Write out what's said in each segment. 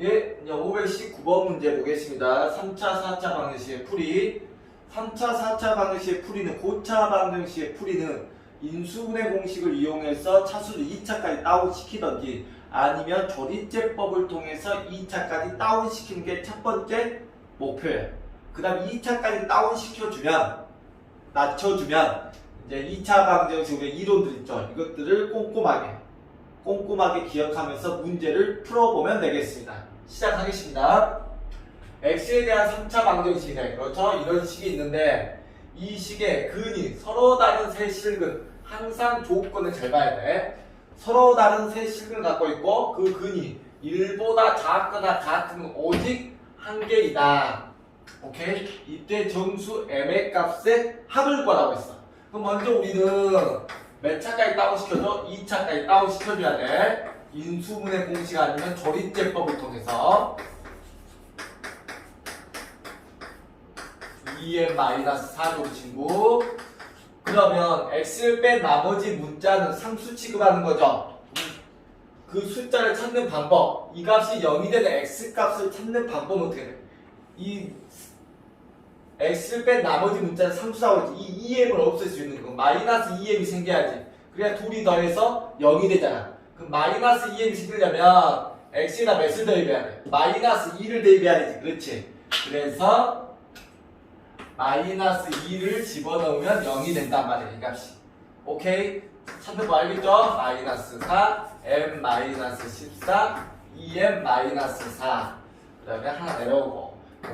예, 이제 519번 문제 보겠습니다. 3차, 4차 방정식의 풀이. 3차, 4차 방정식의 풀이는 고차 방정식의 풀이는 인수분해 공식을 이용해서 차수를 2차까지 다운시키던지 아니면 조리제법을 통해서 2차까지 다운시키는 게 첫 번째 목표예요. 그 다음 2차까지 다운시켜주면, 낮춰주면, 이제 2차 방정식의 이론들 있죠. 이것들을 꼼꼼하게 꼼꼼하게 기억하면서 문제를 풀어보면 되겠습니다. 시작하겠습니다. x에 대한 3차 방정식이네. 그렇죠? 이런 식이 있는데 이 식의 근이 서로 다른 세 실근 항상 조건을 잘 봐야 돼. 서로 다른 세 실근을 갖고 있고 그 근이 1보다 작거나 같은 오직 한 개이다. 오케이? 이때 정수 m의 값의 합을 구하라고 했어. 그럼 먼저 우리는 몇 차까지 다운시켜줘? 2차까지 다운시켜줘야 돼. 인수분해 공식 아니면 조립제법을 통해서 2n-4조 친구 그러면 x를 뺀 나머지 문자는 상수 취급하는 거죠. 그 숫자를 찾는 방법 이 값이 0이 되는 x 값을 찾는 방법은 어떻게 돼? 이 x를 뺀 나머지 문자는 상수라고 했지. 이 2m을 없앨 수 있는 거. 마이너스 2m이 생겨야지. 그래야 둘이 더해서 0이 되잖아. 그럼 마이너스 2m이 생기려면 x에다 몇을 대입해야 돼? 마이너스 2를 대입해야 되지. 그렇지. 그래서 마이너스 2를 집어넣으면 0이 된단 말이야. 이 값이. 오케이? 찾는 거 알겠죠? 마이너스 4, m 마이너스 14, 2m 마이너스 4. 그 다음에 하나 내려오고.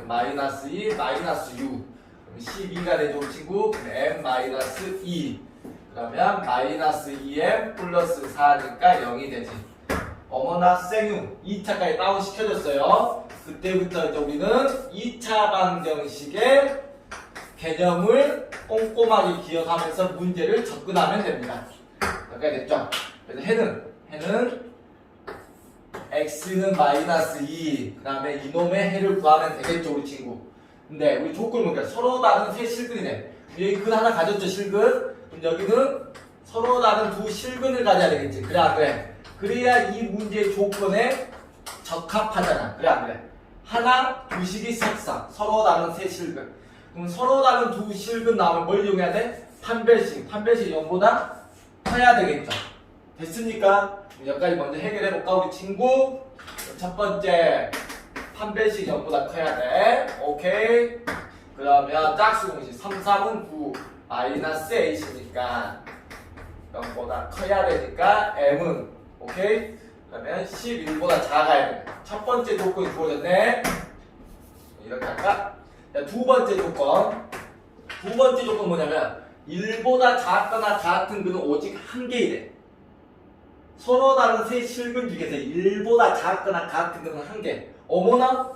마이너스 2, 마이너스 6. 그럼 12가 되죠, 우리 친구. m 마이너스 2. 그러면 마이너스 2m 플러스 4니까 0이 되지. 어머나 생용 2차까지 다운 시켜줬어요. 그때부터 이제 우리는 2차 방정식의 개념을 꼼꼼하게 기억하면서 문제를 접근하면 됩니다. 여기까지 됐죠? 그래서 해는 해는 x는 마이너스 2, 그 다음에 이놈의 해를 구하면 되겠죠, 우리 친구. 근데 우리 조건은 뭔가 서로 다른 세 실근이네. 여기 근 하나 가졌죠, 실근? 그럼 여기는 서로 다른 두 실근을 가져야 되겠지. 그래, 안 그래? 그래야 이 문제의 조건에 적합하잖아. 그래, 안 그래? 하나, 두 식이 색상. 서로 다른 세 실근. 그럼 서로 다른 두 실근 나오면 뭘 이용해야 돼? 판별식. 판별식 0보다 커야 되겠죠. 됐습니까? 여기까지 먼저 해결해 볼까 우리 친구? 첫 번째 판별식 0보다 커야 돼. 오케이. 그러면 짝수 공식 3, 3은 9 마이너스 8이니까 0보다 커야 되니까 m은 오케이. 그러면 11보다 작아야 돼. 첫 번째 조건이 주어졌네. 이렇게 할까? 자, 두 번째 조건. 두 번째 조건 뭐냐면 1보다 작거나 같은 근은 오직 한 개이래. 서로 다른 세 실근 중에서 1보다 작거나 같은 근은 한 개. 어머나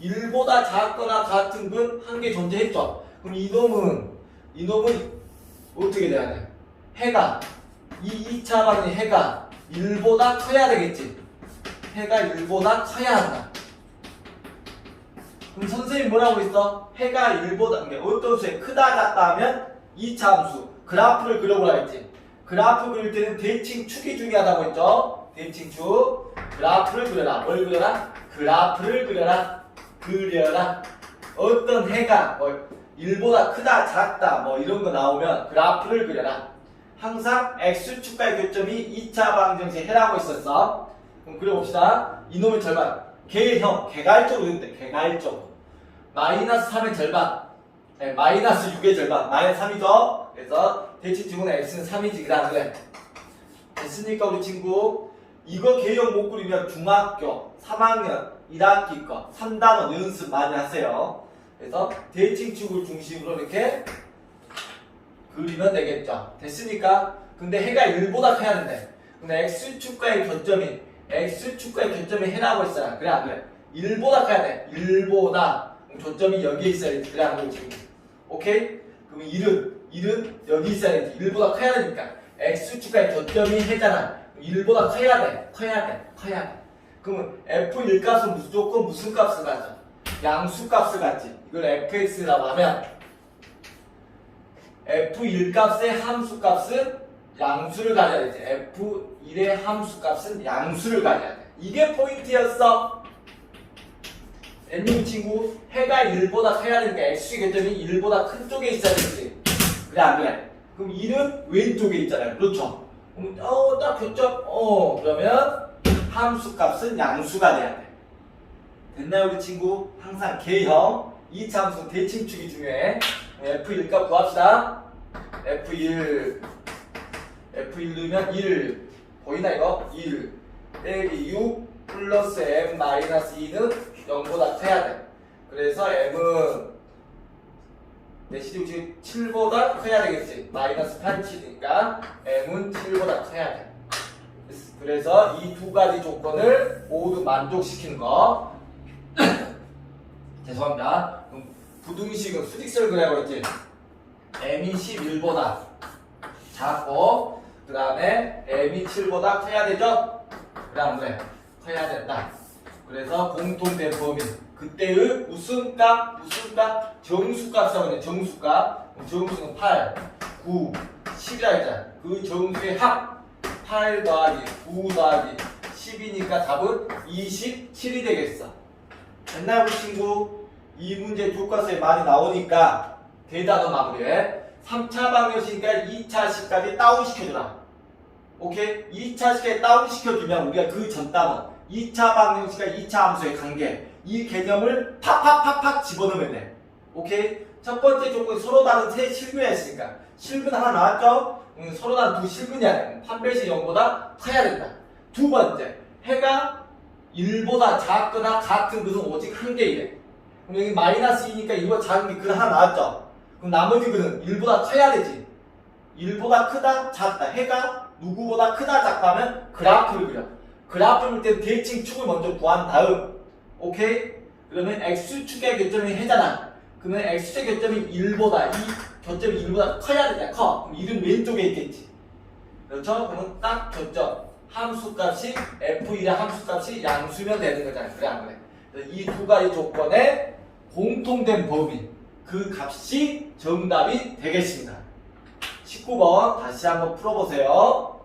1보다 작거나 같은 근 한 개 존재했죠. 그럼 이놈은 이놈은 어떻게 돼야 돼? 해가 이 2차 방의 해가 1보다 커야 되겠지. 해가 1보다 커야 한다. 그럼 선생님 뭐라고 했어? 해가 1보다 그러니까 어떤 수에 크다 같다 하면 2차 함수 그래프를 그려보라 했지. 그래프 그릴 때는 대칭 축이 중요하다고 했죠. 대칭 축 그래프를 그려라. 뭘 그려라? 그래프를 그려라. 그려라. 어떤 해가 뭐 1보다 크다 작다 뭐 이런 거 나오면 그래프를 그려라. 항상 x축과의 교점이 2차 방정식 해라고 있었어. 그럼 그려봅시다. 이놈의 절반. 개형, 개괄적으로 있는데 개괄적으로. 마이너스 3의 절반. 네, 마이너스 6의 절반. 마이너스 3이죠? 그래서 대칭축은 x는 3이지. 그 다음 그래. 됐습니까 우리 친구? 이거 개형 못 그리면 중학교 3학년 1학기 거 3단원 연습 많이 하세요. 그래서 대칭 축을 중심으로 이렇게 그리면 되겠죠. 됐습니까? 근데 해가 1보다 커야 되는데. 근데 x축과의 교점이 x축과의 교점이 해라고 했잖아. 그래 안 그래? 1보다 커야 돼. 1보다. 그럼 교점이 여기에 있어야지. 그래 안 그래 지금. 오케이? 그럼 1은 1은 여기 있어야지. 1보다 커야 되니까. x축과의 교점이 해잖아. 1보다 커야 돼. 커야 돼. 커야 돼. 그러면 f1 값은 무슨 조건 무슨 값을 가져? 양수 값을 갖지. 이걸 fx라고 하면 f1 값의 함수 값은 양수를 가져야 되지. f1의 함수 값은 양수를 가져야 돼. 이게 포인트였어. N님 친구 해가 1보다 커야 되니까 X축의 교점이 1보다 큰 쪽에 있어야 되지 그래 안 그래? 그럼 1은 왼쪽에 있잖아요. 그렇죠? 그럼 어딱 교점 어 그러면 함수 값은 양수가 돼야 돼. 됐나요 우리 친구? 항상 개형. 2차 함수 대칭축이 중요해. F1 값 구합시다. F1. F1 넣으면 1 보이나 이거? 1 빼기 6 플러스 M 마이너스 2는 0보다 커야 돼. 그래서 M은 내 시중 지금 7보다 커야 되겠지. 마이너스 8치니까 M은 7보다 커야 돼. 그래서 이 두 가지 조건을 모두 만족시키는 거. 죄송합니다. 부등식은 수직설 그래고 있지. m이 11보다 작고 그 다음에 m이 7보다 커야 되죠? 그 다음 그래 커야 된다. 그래서 공통된 범위 그때의 무슨 값? 무슨 값? 정수값이라고 했네 정수값 정수는 8, 9, 10이라 했잖아 그 정수의 합 8 더하기 9 더하기 10이니까 답은 27이 되겠어 됐나요 우리 친구? 이 문제 교과서에 많이 나오니까 대단어 마무리해 3차 방정식이니까 2차 식까지 다운 시켜주라 오케이? 2차 식에 다운 시켜주면 우리가 그 전 단어 2차 방정식과 2차 함수의 관계 이 개념을 팍팍팍팍 집어넣으면 돼 오케이? 첫 번째 조건이 서로 다른 세 실근이 있으니까 실근 하나 나왔죠? 음, 서로 다른 두 실근이 아니야 판별식 0보다 커야 된다 두 번째 해가 1보다 작거나 같은 것은 오직 한 개이래 그럼 여기 마이너스 2니까 이거 작은 게 그 하나 나왔죠? 그럼 나머지 글은 1보다 커야 되지. 1보다 크다, 작다. 해가 누구보다 크다, 작다면 그래프를 그려. 그래프를 때 대칭 축을 먼저 구한 다음, 오케이? 그러면 x축의 교점이 해잖아. 그러면 x축의 교점이 1보다, 이 교점이 1보다 커야 되잖아. 커. 그럼 1은 왼쪽에 있겠지. 그렇죠? 그러면 딱 교점. 함수값이 f1의 함수값이 양수면 되는 거잖아. 그래 안 그래? 이 두 가지 조건에 공통된 범위 그 값이 정답이 되겠습니다. 19번 다시 한번 풀어보세요.